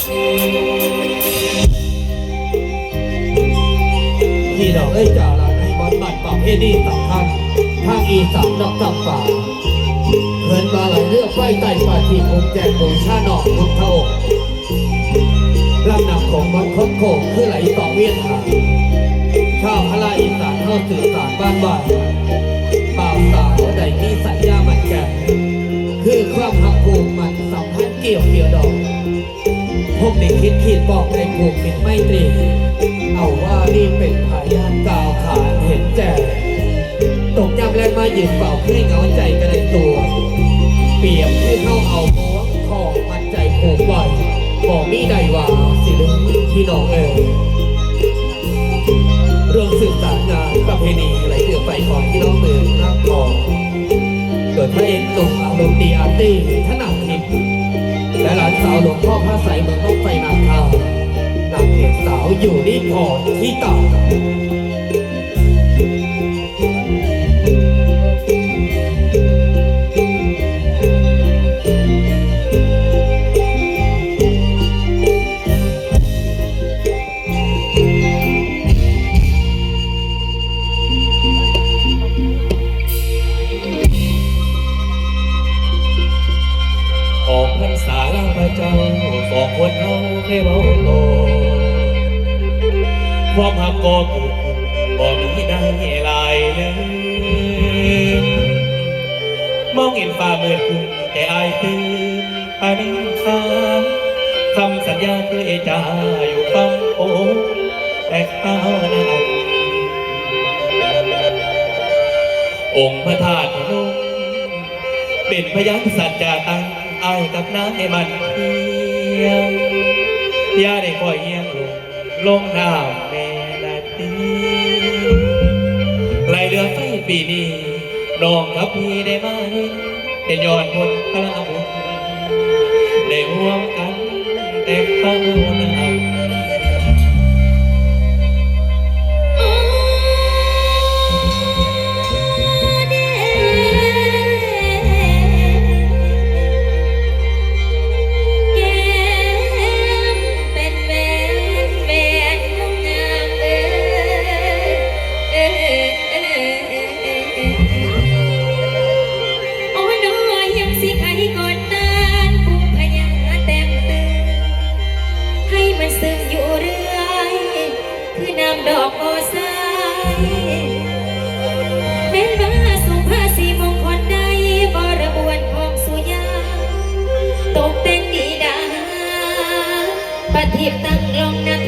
พี่น้องเอ้ยจ่าละในบอนบัตรประเพณีสำคัญทางอีสานนอกจำป่าเพื่อนมาหลายเรื่องไฟไต่ป่าที่คงแจกโดยชาหนอกพุทธองค์ลำนำของมันคดโคงคือไหลต่อเวียนหาชาวพระราอีสานเข้าสื่อสารบ้านบ้านบ่าสาวใดมีสัญญามันแก่คือความหักผูกมันสัมพันธ์เกี่ยวเกี่ยวดอก กเด็กคิดขีดบอกในผูกมิตรไม่ตรีเอาว่านี่เป็นพายานกาวขานเห็นแจ่ตกยำแรงมาหยืนเป่าให้เหงาใจกันในตัว เปรียบให้เข้าเอาม้วงของมันใจผูกไว้บอกนี่ใดว่าสิลึงพี่น้องเอ๋ยเรื่องสืบสารงานประเพณีไหลเดือไปของพี่น้องเมืองนักทองเกิดพระเอกหนุ่มอารมณ์ดีอาร์ตี้ถนัดทิพย์และหลานสาวหลวงพ่อ พอที่ต่างออกพรรษาลาพระเจ้าสองคนเฮาเคยเบาโต ความหักก็เกิดขึ้นบ่มีได้หลายเลยมองเห็นฟ้าเมืดขึ้นแต่อายตื่นภายในคาคำสัญญาเคยจาอยู่ฟังโอ้แต่ข้าวนั้นองค์พระธาตุพนมเป็นพยานสัจจาตังอายกับน้ำให้มันเพียงอย่าได้คอยเอียงลงลงน้ำ รือไฟปีนี้น้องกับพี่ได้มาเห็นเป็นยอดบนพระบุญได้ร่วมกัน มันซึมอยู่เรื่อยคือนำดอกโอไซแม้นว่าสุภาษีมงคลใดบระบวนพองสุยาตกแต่งดีดาปฏิบตั้งลงนาท